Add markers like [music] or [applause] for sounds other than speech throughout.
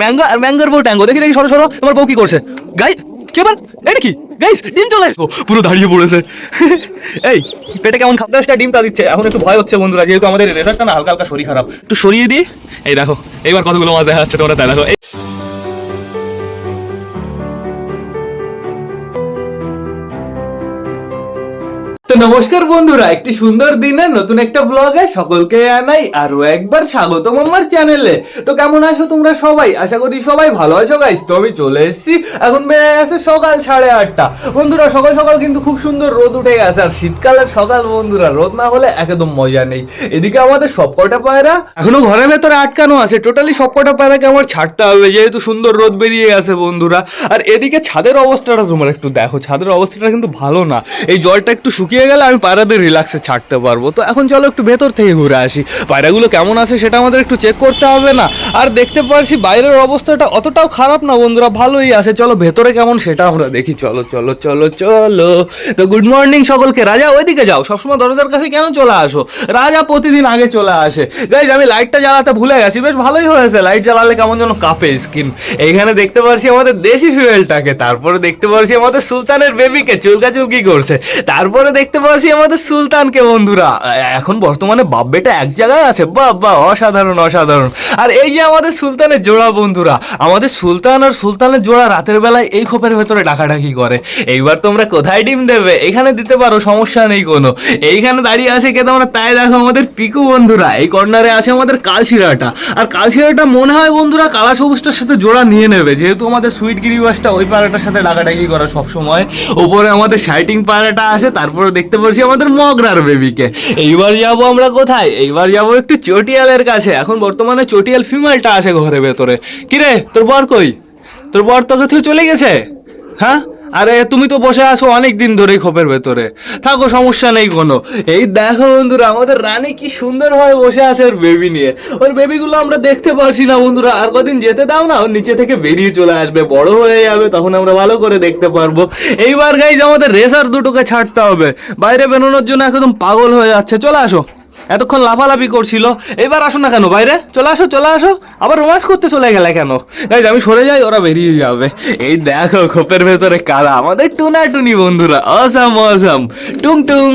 Mango আর ম্যাঙ্গোর বউ tango. দেখি দেখি, সরো সরো। তোমার বউ কি করছে? গাই, কে বার এটা কি? গাইস, ডিম চলে এসো পুরো দাঁড়িয়ে পড়েছে। [laughs] এই, পেটে কেমন খাপটা ডিম তা দিচ্ছে। এখন একটু ভয় হচ্ছে বন্ধুরা, যেহেতু আমাদের রেজাল্টটা না হালকা হালকা শরীর খারাপ। একটু সরিয়ে দিই। এই দেখো, এইবার কতগুলো মাছ দেখা যাচ্ছে তোমরা তাই দেখো। এই তো নমস্কার বন্ধুরা, একটি সুন্দর দিনে নতুন একটা ব্লগে সকলকে জানাই আরও একবার স্বাগতম আমার চ্যানেলে তো কেমন আছো তোমরা সবাই? আশা করি সবাই ভালো আছো গাইস তো আমি চলে এসেছি। এখন বেড়ে গেছে সকাল সাড়ে আটটা। বন্ধুরা, সকাল সকাল কিন্তু খুব সুন্দর রোদ উঠে গেছে। আর শীতকালের সকাল, বন্ধুরা, রোদ না হলে একদম মজা নেই। এদিকে আমাদের সবকটা পায়রা এখনও ঘরের ভেতরে আটকানো আছে। টোটালি সবকটা পায়রাকে আমার ছাড়তে হবে, যেহেতু সুন্দর রোদ বেরিয়ে গেছে, বন্ধুরা। আর এদিকে ছাদের অবস্থাটা তোমরা একটু দেখো। ছাদের অবস্থাটা কিন্তু ভালো না। এই জলটা একটু শুকিয়ে গেলে আমি পায়রাদের রিল্যাক্সে ছাড়তে পারব। তো এখন চলো একটু ভেতর থেকে ঘুরে আসি। পায়রাগুলো কেমন আছে সেটা আমাদের একটু চেক করতে হবে না। আর দেখতে পারছি বাইরের অবস্থাটা অতটাও খারাপ না বন্ধুরা, ভালোই আছে। চলো ভেতরে কেমন সেটা আমরা দেখি। চলো চলো চলো চলো। তো গুড মর্নিং সকলকে। রাজা, ওইদিকে যাও। সবসময় দরজার কাছে কেন চলে আসো? রাজা প্রতিদিন আগে চলে আসে। গাইজ আমি লাইটটা জ্বালাতে ভুলে গেছি। বেশ ভালোই হয়েছে। লাইট জ্বালালে কেমন যেন কাঁপে স্কিন এইখানে দেখতে পারছি আমাদের দেশি ফিউয়েলটাকে তারপরে দেখতে পারছি আমাদের সুলতানের বেবিকে চুলকাচুলকি করছে। তারপরে দেখতে পারছি আমাদের সুলতানকে, বন্ধুরা। এখন বর্তমানে বাপ বেটা এক জায়গায় আছে। বাহ বাহ অসাধারণ অসাধারণ। আর এই যে আমাদের সুলতানের জোড়া, বন্ধুরা, আমাদের সুলতান আর সুলতানের জোড়া রাতের বেলায় এই খোপের ভেতরে ডাকাডাকি করে। এইবার তোমরা কোথায় ডিম দেবে? এখানে দিতে পারো, সমস্যা নেই কোনো। এইখানে দাঁড়িয়ে আছে কে তোমরা? তাই দেখো আমাদের পিকু, বন্ধুরা। এই কর্নারে আছে আমাদের কালশিরাটা। আর কালশিরাটা মনে হয়, বন্ধুরা, কালা সবুজটার সাথে জোড়া নিয়ে নেবে। যেহেতু আমাদের সুইট গিরিবাসটা ওই পাড়াটার সাথে ডাকাডাকি করা সবসময়। ওপরে আমাদের শাইটিং পাড়াটা আছে, তারপরে দেখতে পারছি আমাদের মগরার বেবিকে। এইবার যাব আমরা কোথায়? এইবার যাব একটু চটিয়ালের কাছে। এখন বর্তমানে চটিয়াল ফিমেলটা আছে ঘরের ভেতরে। কিরে, তোর বর কই? তোর বর তোকে তুই চলে গেছে? হ্যাঁ? আরে, তুমি তো বসে আছো অনেক দিন ধরেই খোপের ভেতরে। থাকো, সমস্যা নেই কোনো। এই দেখো বন্ধুরা, আমাদের রানী কি সুন্দর ভাবে বসে আছে ওর বেবি নিয়ে। ওর বেবিগুলো আমরা দেখতে পারছি না বন্ধুরা। আর কদিন যেতে দাও না ওর নিচে থেকে বেরিয়ে চলে আসবে। বড় হয়ে যাবে, তখন আমরা ভালো করে দেখতে পারব। এইবার গাইজ আমাদের রেসার দুটোকে ছাড়তে হবে। বাইরে বেরোনোর জন্য একদম পাগল হয়ে যাচ্ছে। চলে আসো। এতক্ষণ লাফালাফি করছিল। এবার আসো না কেন বাইরে? চলে আসো চলে আসো। আবার রোমান্স করতে চলে গেলে কেন? গাইজ আমি সরে যাই, ওরা বেরিয়ে যাবে। এই দেখো, খোপের ভেতরে কারা? আমাদের টুনা টুনি বন্ধুরা। অসাম অসাম টুং টুং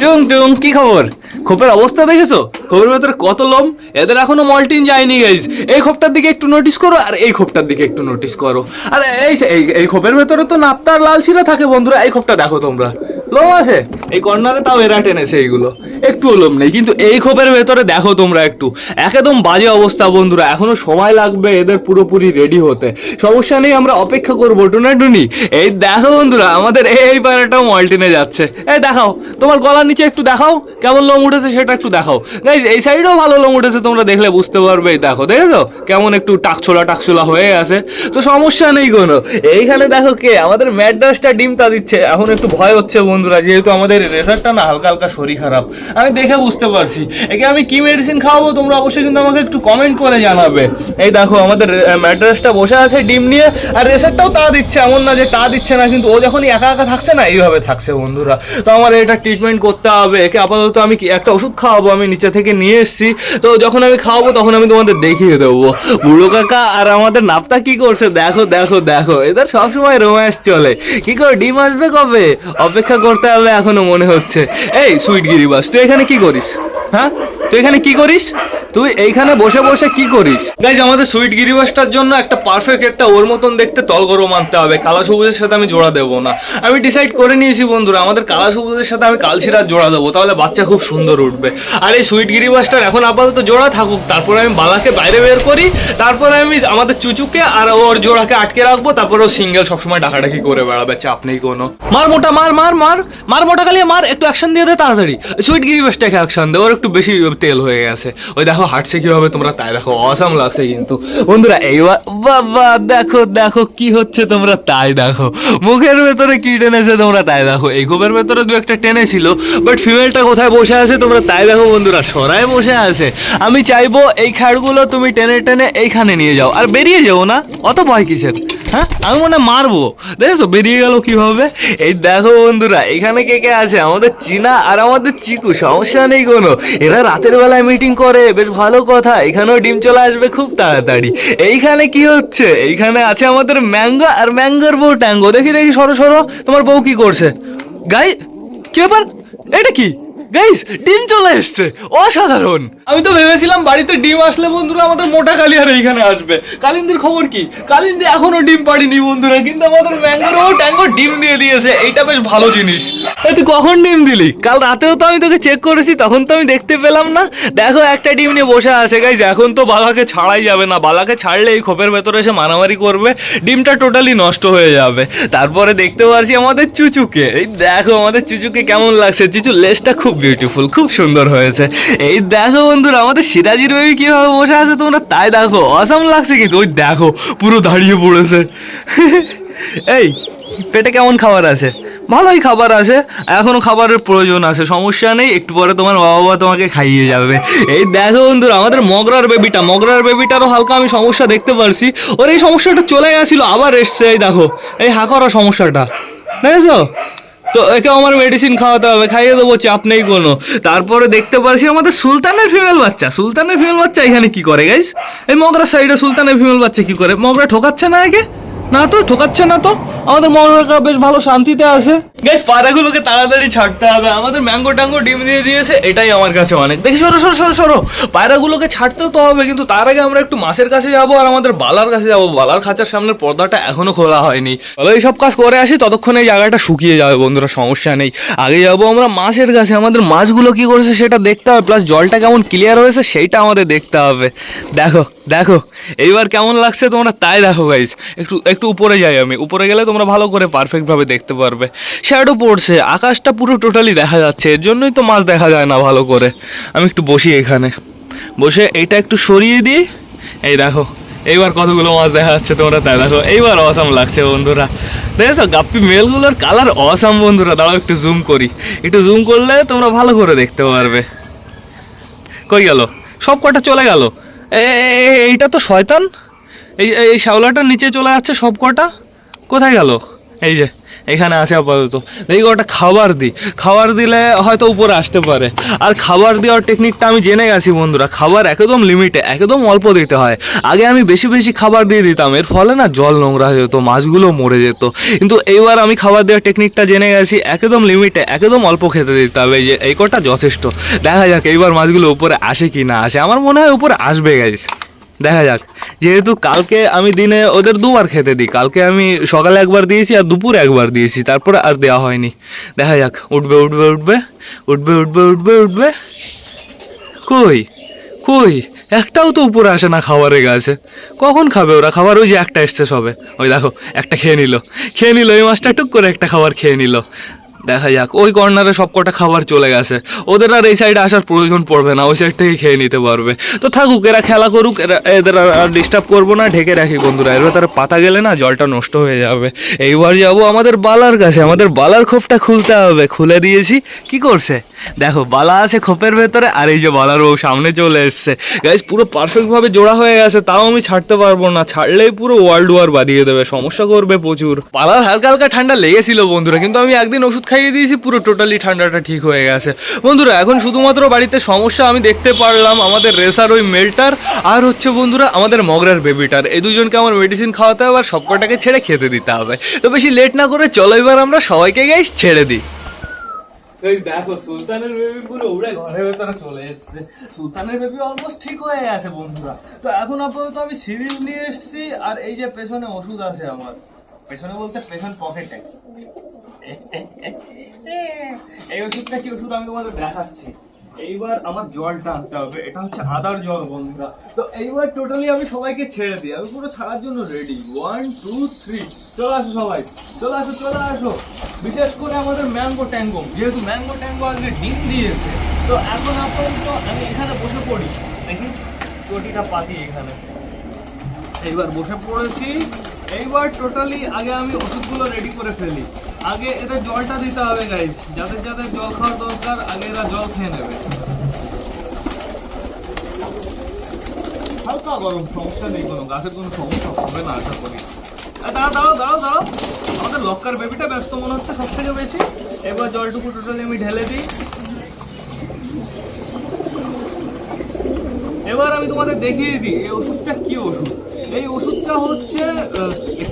টুং টুং, কি খবর? খোপের অবস্থা দেখেছ? খোপের ভেতরে কত লোম? এদের এখনও মল্টিন যায়নি গাইজ এই খোপটার দিকে একটু নোটিস করো, আর এই খোপটার দিকে একটু নোটিস করো। আর, এই এই খোপের ভেতরে তো নাপ্তার লাল ছিঁড়ে থাকে, বন্ধুরা। এই খোপটা দেখো তোমরা। লোম আছে? এই কর্নারে তাও এরা টেনেছে এইগুলো। একটু লোম নেই, কিন্তু এই খোপের ভেতরে দেখো তোমরা একটু। একদম বাজে অবস্থা, বন্ধুরা। এখনও সময় লাগবে এদের পুরোপুরি রেডি হতে। সমস্যা নেই, আমরা অপেক্ষা করব টুনাটুনি এই দেখো, বন্ধুরা, আমাদের এই পায়রাটাও মল্টিনে যাচ্ছে। এই দেখাও, তোমার গলার নিচে একটু দেখাও, কেমন লোম উঠেছে সেটা একটু দেখাও। গাইজ এই সাইডেও ভালো লোম উঠেছে তোমরা দেখলে বুঝতে পারবে, দেখো, দেখেছ? কেমন একটু টাকছোলা টাকছোলা হয়ে আছে। তো সমস্যা নেই কোনো। এইখানে দেখো কে? আমাদের ম্যাড্রাসটা ডিম তা দিচ্ছে। এখন একটু ভয় হচ্ছে বন্ধুরা, যেহেতু আমাদের রেসারটা না হালকা হালকা শরীর খারাপ। আমি দেখে বুঝতে পারছি। একে আমি কি মেডিসিন খাওয়াবো, তোমরা অবশ্যই কিন্তু আমাকে একটু কমেন্ট করে জানাবে। এই দেখো, আমাদের ম্যাড্রাসটা বসে আছে ডিম নিয়ে, আর রেসারটাও তা দিচ্ছে, এমন না যে তা দিচ্ছে না, কিন্তু ও যখনই একা একা থাকছে না, এইভাবে থাকছে বন্ধুরা। তো আমার এটা ট্রিটমেন্ট করতে হবে। একে আপাতত আমি একটা ওষুধ খাওয়াবো, আমি নিচে থেকে নিয়ে এসেছি। তো যখন আমি খাওয়াবো, তখন আমি তোমাদের দেখিয়ে দেবো। বুড়ো কাকা আর আমাদের নাপতা কি করছে? দেখো দেখো দেখো। এদের সবসময় রোম্যান্স চলে। কি করে, ডিম আসবে কবে? অপেক্ষা করতে হবে এখনও মনে হচ্ছে। এই সুইট গিরিবাস তুই এখানে কি করিস? হ্যাঁ? তুই এখানে কি করিস? তুই এইখানে বসে বসে কি করিস? গাইজ আমাদের সুইট গিরিবাসটার জন্য একটা পারফেক্ট একটা ওর মতন দেখতে তলগরো মানতে হবে। কালা সবুজের সাথে আমি জোড়া দেবো না। আমি ডিসাইড করে নিয়েছি বন্ধুরা, আমাদের কালা সবুজের সাথে আমি কালশিরার জোড়া দেবো, তাহলে বাচ্চা খুব সুন্দর উঠবে। আর এই সুইট গিরিবাসটার এখন আপাতত জোড়া থাকুক, তারপরে আমি বালাকে বাইরে বের করি, তারপরে আমি আমাদের চুচুকে আর ওর জোড়াকে আটকে রাখব, তারপরে ও সিঙ্গেল সবসময় ডাকাডাকি করে বেড়াবে, চাপ নেই কোনো। মার মোটা, মার মার মার মার মোটা কালিয়ে মার, একটু অ্যাকশন দিয়ে দে তাড়াতাড়ি। সুইট গিরিবাসটাকে অ্যাকশন দে, ওর একটু বেশি তেল হয়ে গেছে। ওই দেখো হাঁটছে কীভাবে তোমরা তাই দেখো অসাম লাগছে কিন্তু। বন্ধুরা, এইবার বাবা, দেখো দেখো কি হচ্ছে তোমরা তাই দেখো। মুখের ভেতরে কি টেনেছে তোমরা তাই দেখো। এই খোপের ভেতরে দু একটা টেনেছিল বাট ফিমেলটা কোথায় বসে আছে তোমরা তাই দেখো বন্ধুরা সরায় বসে আছে। আমি চাইব এই খাড়গুলো তুমি টেনে টেনে এইখানে নিয়ে যাও, আর বেরিয়ে যাও না, অত ভয় কিসের? হ্যাঁ? আমি মনে মারবো। দেখেছ? বেরিয়ে গেল কীভাবে? এই দেখো বন্ধুরা, এখানে কে কে আছে? আমাদের চীনা আর আমাদের চিকু, সমস্যা নেই কোনো। এরা রাতে রাতের বেলায় মিটিং করে, বেশ ভালো কথা। এখানেও ডিম চলে আসবে খুব তাড়াতাড়ি। এইখানে কি হচ্ছে? এইখানে আছে আমাদের ম্যাঙ্গো আর ম্যাঙ্গোর বউ ট্যাঙ্গো। দেখি দেখি, সরো সরো। তোমার বউ কি করছে? গাই, কি ব্যাপার? এটা কি? গাইস ডিম চলে এসছে। অসাধারণ। আমি তো ভেবেছিলাম বাড়িতে ডিম আসলে বন্ধুরা আমাদের মোটা কালিয়ার এইখানে আসবে। কালিন্দির খবর কি? কালিন্দি এখনও ডিম পাড়িনি বন্ধুরা কিন্তু আমাদের ম্যাঙ্গোরও ট্যাঙ্গো ডিম দিয়ে দিয়েছে। এইটা বেশ ভালো জিনিস। তুই কখন ডিম দিলি? কাল রাতেও তো আমি তোকে চেক করেছি তখন তো আমি দেখতে পেলাম না। দেখো একটা ডিম নিয়ে বসে আছে গাইজ এখন তো বালাকে ছাড়াই যাবে না। বালাকে ছাড়লে এই খোপের ভেতরে এসে মারামারি করবে। ডিমটা টোটালি নষ্ট হয়ে যাবে। তারপরে দেখতে পারছি আমাদের চুচুকে। এই দেখো আমাদের চুচুকে কেমন লাগছে। চুচু লেজটা খুব বিউটিফুল খুব সুন্দর হয়েছে। এই দেখো বন্ধুরা, আমাদের সিরাজির বেবি কীভাবে বসে আছে তোমরা তাই দেখো। অসাম লাগছে কিন্তু, ওই দেখো, পুরো দাঁড়িয়ে পড়েছে। এই, পেটে কেমন খাবার আছে? ভালোই খাবার আছে এখনও খাবারের প্রয়োজন আছে, সমস্যা নেই, একটু পরে তোমার বাবা তোমাকে খাইয়ে যাবে। এই দেখো বন্ধুরা, আমাদের মগরার বেবিটা মগরার বেবিটারও হালকা আমি সমস্যা দেখতে পারছি। ওর এই সমস্যাটা চলে গেছিল, আবার এসছে, এই দেখো, এই হা করা সমস্যাটা। দেখেছ? তো একে আমার মেডিসিন খাওয়াতে হবে, খাইয়ে দেবো, চাপ নেই কোনো। তারপরে দেখতে পারছি আমাদের সুলতানের ফিমেল বাচ্চা। সুলতানের ফিমেল বাচ্চা এখানে কি করে গাইস এই মগরা সাইডে সুলতানের ফিমেল বাচ্চা কি করে? মগরা ঠোকাচ্ছে না একে? না তো, ঠোকাচ্ছে না তো। আমাদের মগরা বেশ ভালো শান্তিতে আছে। গাইস পাড়াগুলোকে তাড়াতাড়ি ছাড়তে হবে। আমাদের ম্যাঙ্গো ট্যাঙ্গো ডিম দিয়ে দিয়েছে, এটাই আমার কাছে অনেক। দেখি, সরো সরো সরো সরো। পায়রাগুলোকে ছাড়তে তো হবে, কিন্তু তার আগে আমরা একটু মাছের কাছে যাব আর আমাদের বালার কাছে যাব। বালার খাঁচার সামনের পর্দাটা এখনও খোলা হয়নি। চলো, এইসব কাজ করে আসি, ততক্ষণ এই জায়গাটা শুকিয়ে যাবে, বন্ধুরা, সমস্যা নেই। আগে যাব আমরা মাছের কাছে। আমাদের মাছগুলো কি করেছে সেটা দেখতে হবে প্লাস জলটা কেমন ক্লিয়ার হয়েছে, সেইটা আমাদের দেখতে হবে। দেখো দেখো, এইবার কেমন লাগছে তোমরা তাই দেখো গাইস একটু একটু উপরে যাই আমি। উপরে গেলে তোমরা ভালো করে পারফেক্টভাবে দেখতে পারবে। শ্যাডো পড়ছে, আকাশটা পুরো টোটালি দেখা যাচ্ছে। এর জন্যই তো মাছ দেখা যায় না ভালো করে। আমি একটু বসি এখানে। বসে এইটা একটু সরিয়ে দিই। এই দেখো, এইবার কতগুলো মাছ দেখা যাচ্ছে তোমরা তাই দেখো। এইবার অসাম লাগছে বন্ধুরা। দেখেছ, গাপ্পি মেলগুলোর কালার অসাম বন্ধুরা। দাঁড়াও, একটু জুম করি। একটু জুম করলে তোমরা ভালো করে দেখতে পারবে। কই গেল? সব কটা চলে গেল? এইটা তো শয়তান? এই এই শ্যাওলাটার নিচে চলে যাচ্ছে সব কটা কোথায় গেল? এই যে। এখানে আসে আপাতত। দেখি ওটা খাবার দিই। খাবার দিলে হয়তো উপরে আসতে পারে। আর খাবার দেওয়ার টেকনিকটা আমি জেনে গেছি বন্ধুরা। খাবার একদম লিমিটে একদম অল্প দিতে হয়। আগে আমি বেশি বেশি খাবার দিয়ে দিতাম। এর ফলে না জল নোংরা হয়ে যেত, মাছগুলো মরে যেত। কিন্তু এইবার আমি খাবার দেওয়ার টেকনিকটা জেনে গেছি, একদম লিমিটে একদম অল্প খেতে দিতে হবে। এই যে, এই কটা যথেষ্ট। দেখা যাক এইবার মাছগুলো উপরে আসে কি না আসে। আমার মনে হয় উপরে আসবে গেছে দেখা যাক। যেহেতু কালকে আমি দিনে ওদের দুবার খেতে দিই। কালকে আমি সকালে একবার দিয়েছি আর দুপুরে একবার দিয়েছি। তারপরে আর দেওয়া হয়নি। দেখা যাক, উঠবে উঠবে উঠবে উঠবে উঠবে উঠবে উঠবে। কই? কই? একটাও তো উপরে আসে না খাবারের গাছে। কখন খাবে ওরা? খাবার ওই যে একটা এসছে সবে। ওই দেখো, একটা খেয়ে নিল। খেয়ে নিল, এই মাছটা টুক করে একটা খাবার খেয়ে নিল। দেখা যাক। ওই কর্নারে সব কটা খাবার চলে গেছে। ওদের আর এই সাইডে আসার প্রয়োজন পড়বে না, ওই সাইড থেকে খেয়ে নিতে পারবে। তো থাকুক, এরা খেলা করুক, এরা, এদের আর ডিস্টার্ব করব না, ঢেকে রাখি বন্ধুরা। এর ভেতরে পাতা গেলে না জলটা নষ্ট হয়ে যাবে। এইবার যাব আমাদের বালার কাছে। আমাদের বালার খোপটা খুলতে হবে। খুলে দিয়েছি। কি করছে? দেখো, বালা আছে খোপের ভেতরে, আর এই যে বালার বউ সামনে চলে এসছে। গাইজ পুরো পারফেক্টভাবে জোড়া হয়ে গেছে, তাও আমি ছাড়তে পারব না। ছাড়লেই পুরো ওয়ার্ল্ড ওয়ার বাঁধিয়ে দেবে। সমস্যা করবে প্রচুর। পালার হালকা হালকা ঠান্ডা লেগেছিল বন্ধুরা, কিন্তু আমি একদিন ওষুধ খাইয়ে দিয়েছি, পুরো টোটালি ঠান্ডাটা ঠিক হয়ে গেছে। বন্ধুরা, এখন শুধুমাত্র বাড়িতে সমস্যা আমি দেখতে পারলাম, আমাদের রেসার ওই মেলটার, আর হচ্ছে বন্ধুরা, আমাদের মগরার বেবিটার এই দুজনকে আমার মেডিসিন খাওয়াতে হবে আর সবকটাকে ছেড়ে খেতে দিতে হবে। তো বেশি লেট না করে চলো এবার আমরা সবাইকে গাইস ছেড়ে দিই। দেখো, সুলতানের বেবি পুরো উড়ে ঘরের ভেতরে চলে এসেছে। সুলতানের বেবি অলমোস্ট ঠিক হয়ে গেছে বন্ধুরা। তো এখন আপাতত আমি নিয়ে এসেছি, আর এই যে পেছনে ওষুধ আছে আমার। পেছনে বলতে পেছন পকেটে এই ওষুধটা কি ওষুধ আমি তোমাদের দেখাচ্ছি। এইবার আমার জলটা আনতে হবে, এটা হচ্ছে আদার জল বন্ধুরা তো এইবার টোটালি আমি সবাইকে ছেড়ে দিই, আমি পুরো ছাড়ার জন্য রেডি ওয়ান টু থ্রি চলে আসো সবাই, চলে আসো চলে আসো। বিশেষ করে আমাদের ম্যাঙ্গো ট্যাঙ্গো যেহেতু ম্যাঙ্গো ট্যাঙ্গো আজকে ডিম দিয়েছে, তো এখন আপাতত আমি এখানে বসে পড়ি। দেখি, চটিটা পাতি এখানে। এইবার বসে পড়েছি। এইবার টোটালি আগে আমি ওষুধগুলো রেডি করে ফেলি। আগে এদের জলটা দিতে হবে গাইজ যাদের যাদের জল খাওয়ার দরকার, আগে এরা জল খেয়ে নেবে। হালকা গরম, সমস্যা নেই কোনো, গাছের কোনো সমস্যা হবে না, আশা করি। দাঁড়াও দাঁড়াও দাঁড়াও দাঁড়াও। আমাদের লক্কার বেবিটা ব্যস্ত মনে হচ্ছে সব থেকে বেশি। এবার জলটুকু টোটালি আমি ঢেলে দিই। এবার আমি তোমাদের দেখিয়ে দিই, এই ওষুধটা কি ওষুধ? এই ওষুধটা হচ্ছে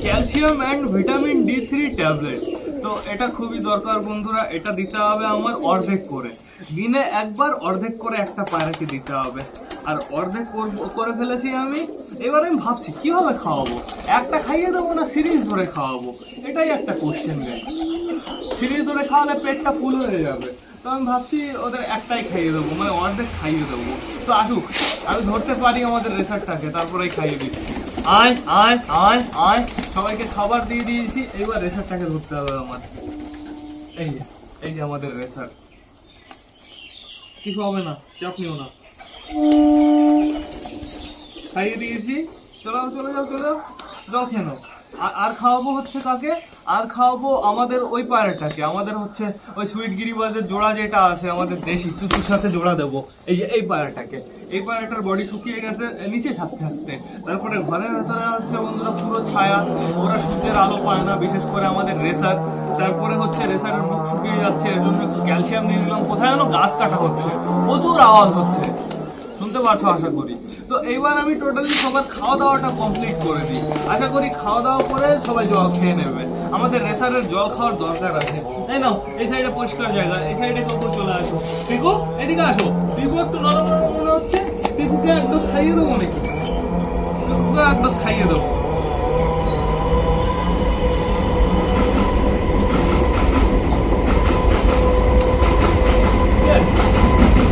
calcium and vitamin D three tablet. তো এটা খুবই দরকার বন্ধুরা, এটা দিতে হবে আমার অর্ধেক করে। দিনে একবার অর্ধেক করে একটা পায়রাকে দিতে হবে। আর অর্ধেক করে ফেলেছি আমি, এবার আমি ভাবছি, কীভাবে খাওয়াবো? একটা খাইয়ে দেবো না সিরিজ ধরে খাওয়াবো? এটাই একটা কোশ্চেন গাই সিরিজ ধরে খাওয়ালে পেটটা ফুল হয়ে যাবে। তো আমি ভাবছি, ওদের একটাই খাইয়ে দেবো মানে অর্ধেক খাইয়ে দেবো। তো আসুক, আমি ধরতে পারি আমাদের রেসারটাকে তারপরেই খাইয়ে দিচ্ছি। আয় আয় আয় আয়। সবাইকে খাবার দিয়ে দিয়েছি, এবার রেসারটাকে ধরতে হবে আমার। এই যে এই যে আমাদের রেসার। কিছু হবে না, চাপ নিও না। খাইয়ে দিয়েছি। চলো, চলে যাও চলে যাও। জল খেয়ে নাও। আর- খাওয়াবো হচ্ছে কাকে? আর খাওয়াবো আমাদের ওই পায়রাটাকে আমাদের হচ্ছে ওই সুইট গিরিবাজের জোড়া যেটা আছে, আমাদের দেশি চুচুর সাথে জোড়া দেবো। এই যে, এই পায়রাটাকে এই পায়রাটার বডি শুকিয়ে গেছে নিচে থাকতে থাকতে। তারপরে ঘরের ভেতরে হচ্ছে বন্ধুরা পুরো ছায়া। ওরা সূর্যের আলো পায় না, বিশেষ করে আমাদের রেসার। তারপরে হচ্ছে রেসারের মুখ শুকিয়ে যাচ্ছে, এর জন্য ক্যালসিয়াম নিয়ে নিলাম। কোথায় যেন গাছ কাটা হচ্ছে। প্রচুর আওয়াজ হচ্ছে। শুনতে পারছ আশা করি? তো এইবার আমি টোটালি সবার খাওয়া দাওয়াটা কমপ্লিট করে দিই। আশা করি খাওয়া দাওয়া করে সবাই জল খেয়ে নেবে। আমাদের রেসারের জল খাওয়ার দরকার আছে। তাই না এই সাইডে পরিষ্কার জায়গা, এই সাইডে কখন চলে আসো? পিকু, এদিকে আসো। পিকু একটু নরম নরম মনে হচ্ছে। পিকুকে এক ডোজ খাইয়ে দেবো নাকি? পিকুকে এক ডোজ খাইয়ে দেবো?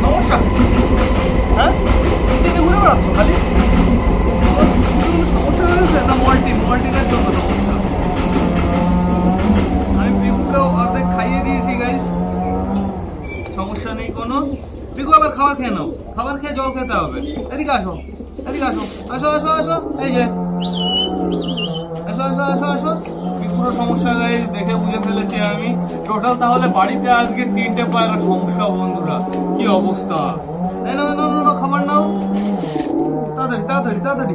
সমস্যা? ঘুরে বেড়াচ্ছ খালি? সমস্যা হয়েছে না মল্টিন মল্টিনের জন্য সমস্যা। আমি পিকুকেও অর্ধেক খাইয়ে দিয়েছি গাইস সমস্যা নেই কোনো। পিকু আবার খাবার খেয়ে নাও। খাবার খেয়ে জল খেতে হবে। এদিকে আসো এদিকে আসো। আসো আসো আসো। এই যে। আসো আসো আসো আসো। পিকুরও সমস্যা গাইস দেখে বুঝে ফেলেছি আমি। টোটাল তাহলে বাড়িতে আজকে তিনটে পায়রা সমস্যা বন্ধুরা। কি অবস্থা? নাও নাও, নাও খাবার নাও। তাড়াতাড়ি তাড়াতাড়ি তাড়াতাড়ি।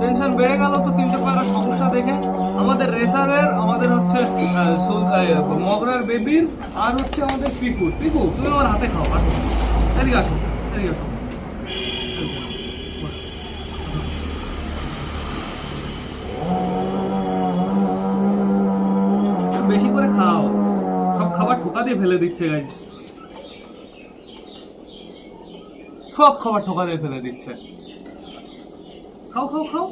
টেনশন বেড়ে গেল তো তিনটে পায়রা সমস্যা দেখে। আমাদের রেসারের, আমাদের হচ্ছে মগরার বেবির আর হচ্ছে আমাদের পিকুর পিকু, তুমি আমার হাতে খাও, আসো। এদিকে আসো এদিকে আসো। বেশি করে খাও। সব খাবার ঠোকা দিয়ে ফেলে দিচ্ছে গাইজ সব খাবার ঠোকা দিয়ে ফেলে দিচ্ছে। খাও খাও খাও।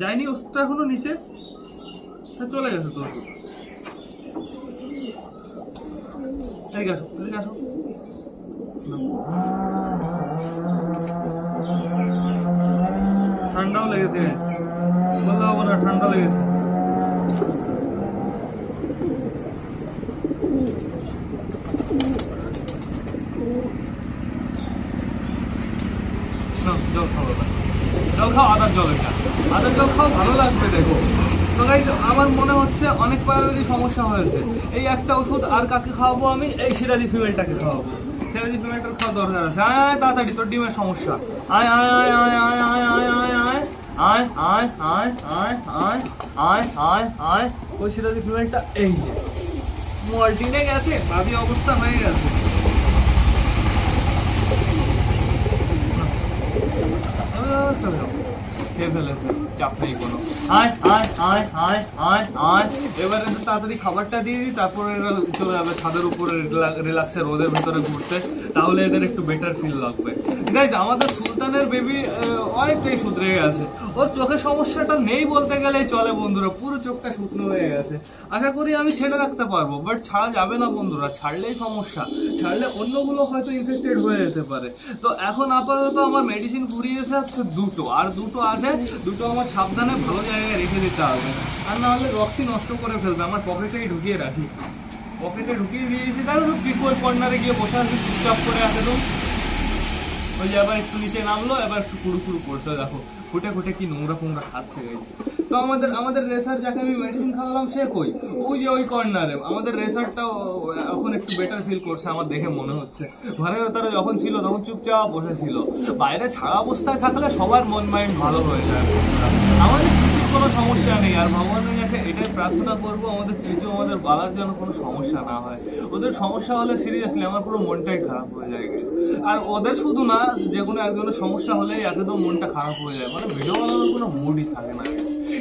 যায়নি, ওষুধটা এখনও নিচে। চলে গেছে তো ওষুধ। ঠান্ডাও লেগেছে। বললে হব না ঠান্ডা লেগেছে নাও, জল খাও এবার। জল খাও আদার জল আদার জল ভালো লাগবে দেখো তো গাইজ আমার মনে হচ্ছে অনেক পায়েরই সমস্যা হয়েছে এই একটা ওষুধ আর কাকে খাওয়াবো আমি এই সিরাজি ফিমেলটাকে খাওয়াবো সিরাজি ফিমেলটার খাওয়া দরকার আছে আয় তাড়াতাড়ি তোর ডিমের সমস্যা আয় আয় আয় আয় আয় আয় আয় আয় আয় আয় আয় আয় আয় আয় আয় আয় আয় ওই সিরাজি ফিমেলটা এই যে মল্টিনে গেছে বাদি অবস্থা হয়ে গেছে 加飞过呢。আয় আয় আয় আয় আয় আয় এবারে তো তাড়াতাড়ি খাবারটা দিয়ে দিই, তারপরে এরা চলে যাবে ছাদের উপরে রিল্যাক্সে রোদের ভেতরে ঘুরতে। তাহলে এদের একটু বেটার ফিল লাগবে। গাইজ আমাদের সুলতানের বেবি অনেকটাই শুধরে গেছে। ওর চোখের সমস্যাটা নেই বলতে গেলেই চলে বন্ধুরা, পুরো চোখটা শুকনো হয়ে গেছে। আশা করি আমি ছেড়ে রাখতে পারব বাট ছাড়া যাবে না বন্ধুরা, ছাড়লেই সমস্যা। ছাড়লে অন্যগুলো হয়তো ইনফেক্টেড হয়ে যেতে পারে। তো এখন আপাতত আমার মেডিসিন ফুরিয়েছে হচ্ছে দুটো, আর দুটো আছে, দুটো আমার সাবধানে ভালো জায়গায় রেখে দিতে হবে। আর না হলে রক্সি নষ্ট করে ফেলবে। আমার পকেটেই ঢুকিয়ে রাখি। পকেটে ঢুকিয়ে দিয়েছি। তাহলে তো কর্নারে গিয়ে বসে আছে, চুপচাপ করে আছে তো। ওই যে আবার একটু নিচে নামলো, এবার একটু কুড়ু কুড়ু করছে। দেখো ফুটে ফুটে কি নোংরা ফোংরা খাচ্ছে গেছে তো আমাদের আমাদের রেসার যাকে আমি মেডিসিন খাওয়ালাম, সে কই? ওই যে ওই কর্নারে। আমাদের রেসারটাও এখন একটু বেটার ফিল করছে, আমার দেখে মনে হচ্ছে। ঘরের তারা যখন ছিল, তখন চুপচাপ বসেছিল বাইরে ছাড়া অবস্থায় থাকলে সবার মন মাইন্ড ভালো হয়ে যায়। আমাদের কোনো সমস্যা নেই, আর ভগবানের কাছে এটাই প্রার্থনা করব, আমাদের কিছু আমাদের বালার যেন কোনো সমস্যা না হয় ওদের সমস্যা হলে সিরিয়াসলি আমার পুরো মনটাই খারাপ হয়ে যায়। আর ওদের শুধু না, যে কোনো একজনের সমস্যা হলে একদম মনটা খারাপ হয়ে যায় মানে ভিডিও বানানোর কোনো মুডই থাকে না।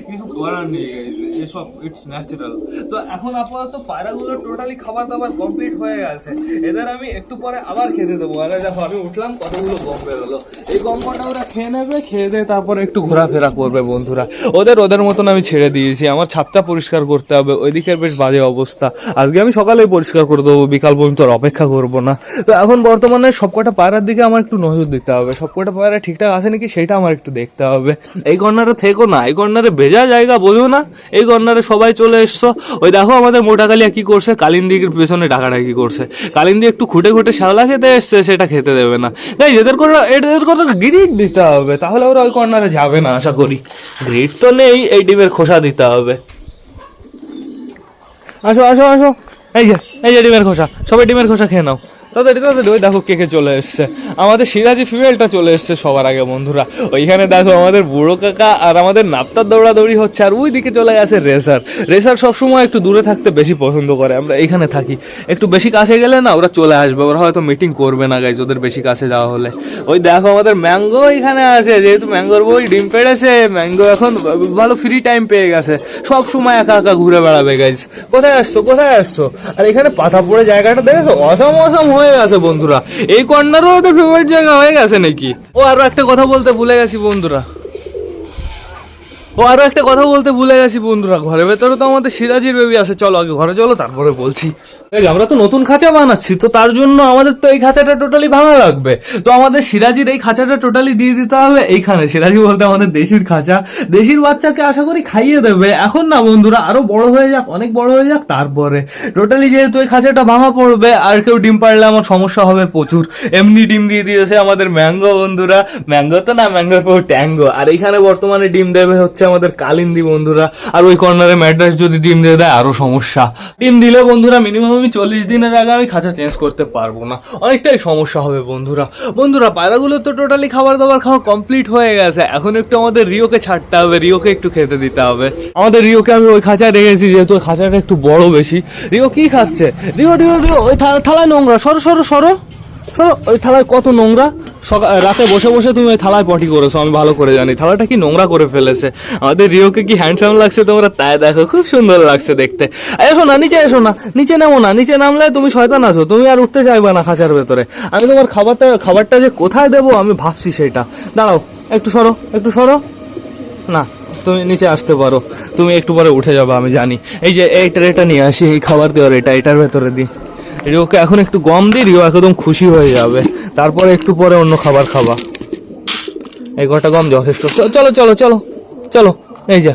কিছু করার নেই গাইজ এসব ইটস ন্যাচারাল তো এখন আপাতত পায়রাগুলো টোটালি খাবার দাবার কমপ্লিট হয়ে গেছে। এদের আমি একটু পরে আবার খেতে দেবো। আরে দেখো, আমি উঠলাম, কতগুলো গম বেরোলো। এই গম কটা ওরা খেয়ে নেবে, খেয়ে একটু ঘোরাফেরা করবে বন্ধুরা। ওদের ওদের মতন আমি ছেড়ে দিয়েছি। আমার ছাদটা পরিষ্কার করতে হবে। ওইদিকের বেশ বাজে অবস্থা। আজকে আমি সকালেই পরিষ্কার করে দেবো। বিকাল পর্যন্ত অপেক্ষা করব না। তো এখন বর্তমানে সবকটা পায়রার দিকে আমার একটু নজর দিতে হবে। সবকটা পায়রা ঠিকঠাক আছে নাকি সেটা আমার একটু দেখতে হবে। এই কর্নারে থেকো না। এই কর্নারে ভেজা জায়গা বোঝো না। এই কর্নারে সবাই চলে এসছো। ওই দেখো আমাদের মোটা কালিয়া কি করছে? কালিন্দির পেছনে ডাকাডাকি করছে। কালিন্দি একটু খুঁটে খুঁটে শ্যাওলা খেতে এসছে, সেটা খেতে দেবে না। তাই এদের করে এদের করে গ্রিড দিতে হবে, তাহলে ওরা ওই কর্নারে যাবে না, আশা করি। গ্রিড তো নেই, এই ডিমের খোসা দিতে হবে। আসো আসো আসো। এই যে এই যে ডিমের খোসা। সবাই ডিমের খোসা খেয়ে নাও। তাড়াতাড়ি তাড়াতাড়ি ওই দেখো কে কে চলে এসছে। আমাদের সিরাজি ফিমেলটা চলে এসছে সবার আগে, বন্ধুরা। ওইখানে দেখো আমাদের বুড়ো কাকা আর আমাদের নাপ্তার দৌড়াদৌড়ি হচ্ছে, আর ওই দিকে চলে গেছে রেসার। রেসার সবসময় একটু দূরে থাকতে বেশি পছন্দ করে, আমরা এইখানে থাকি। একটু বেশি কাছে গেলে না, ওরা চলে আসবে, ওরা হয়তো মিটিং করবে না গাইজ ওদের বেশি কাছে যাওয়া হলে। ওই দেখো আমাদের ম্যাঙ্গো এখানে আছে, যেহেতু ম্যাঙ্গোর বই ডিম পেড়েছে, ম্যাঙ্গো এখন ভালো ফ্রি টাইম পেয়ে গেছে। সব সময় একা একা ঘুরে বেড়াবে গাইজ কোথায় আসছো কোথায় আসছো? আর এখানে পাতা পড়ে জায়গাটা দেখেছ? অসম অসম হয়ে গেছে, বন্ধুরা। এই কর্নারও তো ফেভারিট জায়গা হয়ে গেছে নাকি? ও, আরও একটা কথা বলতে ভুলে গেছি, বন্ধুরা। ও, আরও একটা কথা বলতে ভুলে গেছি, বন্ধুরা। ঘরের ভেতরে তো আমাদের সিরাজির বেবি আছে। চলো, আগে ঘরে চলো, তারপরে বলছি। আমরা তো নতুন খাঁচা বানাচ্ছি, তো তার জন্য আমাদের তো এই খাঁচাটা টোটালি ভাঙা লাগবে। তো আমাদের সিরাজির এই খাঁচাটা টোটালি দিয়ে দিতে হবে এইখানে। সিরাজি বলতে আমাদের দেশির খাঁচা। দেশির বাচ্চাকে আশা করি খাইয়ে দেবে। এখন না বন্ধুরা, আরও বড় হয়ে যাক, অনেক বড় হয়ে যাক, তারপরে। টোটালি যেহেতু এই খাঁচাটা ভাঙা পড়বে, আর কেউ ডিম পারলে আমার সমস্যা হবে প্রচুর। এমনি ডিম দিয়ে দিয়েছে আমাদের ম্যাঙ্গো বন্ধুরা। ম্যাঙ্গো তো না ম্যাঙ্গোর পর ট্যাঙ্গো। আর এইখানে বর্তমানে ডিম দেবে হচ্ছে আমাদের কালিন্দি বন্ধুরা। আর ওই কর্নারে ম্যাড্রাস যদি ডিম দিয়ে দেয়, আরও সমস্যা। ডিম দিলে বন্ধুরা মিনিমাম আমি চল্লিশ দিনের আগে আমি খাঁচা চেঞ্জ করতে পারব না। অনেকটাই সমস্যা হবে বন্ধুরা। বন্ধুরা, পায়রাগুলো তো টোটালি খাবার দাবার খাওয়া কমপ্লিট হয়ে গেছে। এখন একটু আমাদের রিওকে ছাড়তে হবে, রিওকে একটু খেতে দিতে হবে। আমাদের রিওকে আমি ওই খাঁচায় রেখেছি, যেহেতু খাঁচাটা একটু বড় বেশি। রিও কি খাচ্ছে? রিও রিও রিও, ওই থালায় নোংরা। সরো সরো সরো। ওই থালায় কত নোংরা? সকাল রাতে বসে বসে তুমি ওই থালায় পটি করেছ, আমি ভালো করে জানি। থালাটা কি নোংরা করে ফেলেছে? আমাদের রিওকে কি হ্যান্ডসাম লাগছে তোমরা? তাই দেখো, খুব সুন্দর লাগছে দেখতে। এসো না, নিচে এসো না, নিচে নামো না, নিচে নামলে তুমি শয়তান আছো, তুমি আর উঠতে চাইবে না খাঁচার ভেতরে। আমি তোমার খাবারটা খাবারটা যে কোথায় দেবো আমি ভাবছি সেটা। দাঁড়াও, একটু সরো একটু সরো। না, তুমি নিচে আসতে পারো, তুমি একটু পরে উঠে যাবে, আমি জানি। এই যে, এই ট্রেটা নিয়ে আসি, এই খাবার দেওয়ার এটা, এটার ভেতরে দিই। রিওকে এখন একটু গম দিই রিও একদম খুশি হয়ে যাবে। তারপরে একটু পরে অন্য খাবার খাবা। এই কটা গম যথেষ্ট চলো চলো চলো চলো, এই যে।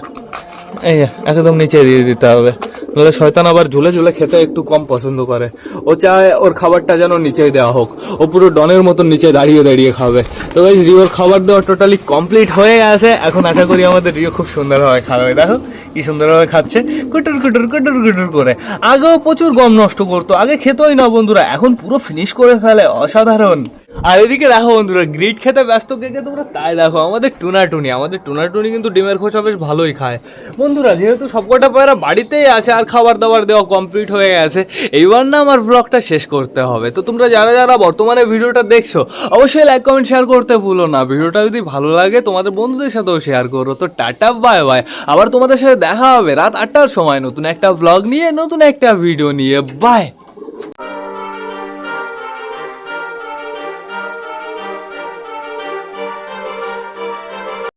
এই একদম নিচে দিয়ে দিতে হবে। নাহলে শয়তান আবার ঝুলে ঝুলে খেতে একটু কম পছন্দ করে। ও চায় ওর খাবারটা যেন নিচেই দেওয়া হোক। ও পুরো ডনের মতন নিচে দাঁড়িয়ে দাঁড়িয়ে খাবে। তো ওই রিওর খাবার দেওয়া টোটালি কমপ্লিট হয়ে গেছে। এখন আশা করি আমাদের রিও খুব সুন্দরভাবে খাবে। দেখো, কি সুন্দরভাবে খাচ্ছে। কুটুর কুটুর কুটুর কুটুর করে। আগেও প্রচুর গম নষ্ট করতো। আগে খেতোই না বন্ধুরা। এখন পুরো ফিনিশ করে ফেলে। অসাধারণ। আর এদিকে দেখো বন্ধুরা গ্রিড খেতে ব্যস্ত কে কে তোমরা তাই দেখো, আমাদের টুনা টুনি আমাদের টুনা টুনি কিন্তু ডিমের খোসা বেশ ভালোই খায়। বন্ধুরা, যেহেতু সবকটা পায়রা বাড়িতেই আছে আর খাবার দাবার দেওয়া কমপ্লিট হয়ে গেছে, এইবার না আমার ব্লগটা শেষ করতে হবে। তো তোমরা যারা যারা বর্তমানে ভিডিওটা দেখছ, অবশ্যই লাইক কমেন্ট শেয়ার করতে ভুলো না। ভিডিওটা যদি ভালো লাগে, তোমাদের বন্ধুদের সাথেও শেয়ার করো। তো টাটা বাই বাই আবার তোমাদের সাথে দেখা হবে রাত আটটার সময় নতুন একটা ব্লগ নিয়ে, নতুন একটা ভিডিও নিয়ে। বাই